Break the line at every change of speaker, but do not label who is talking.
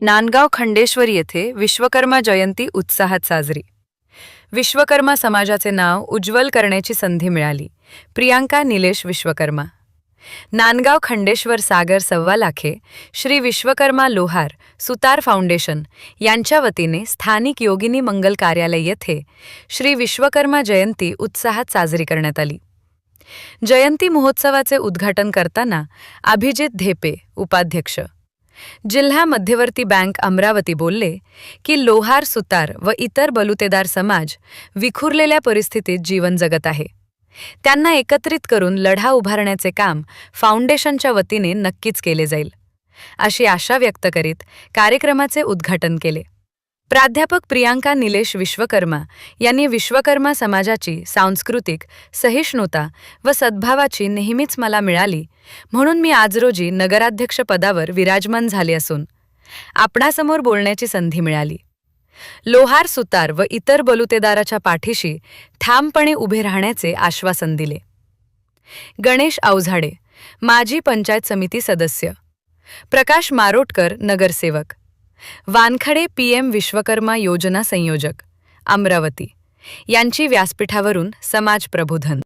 नांदगाव खंडेश्वर येथे विश्वकर्मा जयंती उत्साहात साजरी. विश्वकर्मा समाजाचे नाव उज्ज्वल करण्याची संधी मिळाली. प्रियांका निलेश विश्वकर्मा. नांदगाव खंडेश्वर सागर सव्वा लाखे श्री विश्वकर्मा लोहार सुतार फाउंडेशन यांच्या वतीने स्थानिक योगिनी मंगल कार्यालय येथे श्री विश्वकर्मा जयंती उत्साहात साजरी करण्यात आली. जयंती महोत्सवाचे उद्घाटन करताना अभिजित धेपे उपाध्यक्ष जिल्हा मध्यवर्ती बँक अमरावती बोलले की लोहार सुतार व इतर बलुतेदार समाज विखुरलेल्या परिस्थितीत जीवन जगत आहे. त्यांना एकत्रित करून लढा उभारण्याचे काम फाउंडेशनच्या वतीने नक्कीच केले जाईल. अशी आशा व्यक्त करीत कार्यक्रमाचे उद्घाटन केले. प्राध्यापक प्रियांका निलेश विश्वकर्मा यांनी विश्वकर्मा समाजाची सांस्कृतिक सहिष्णुता व सद्भावाची नेहमीच मला मिळाली म्हणून मी आज रोजी नगराध्यक्ष पदावर विराजमान झाले असून आपणासमोर बोलण्याची संधी मिळाली. लोहार सुतार व इतर बलुतेदाराच्या पाठीशी ठामपणे उभे राहण्याचे आश्वासन दिले. गणेश अवझाडे माजी पंचायत समिती सदस्य प्रकाश मारोटकर नगरसेवक वानखडे पीएम विश्वकर्मा योजना संयोजक अमरावती. यांची व्यासपीठावरून समाज प्रबोधन.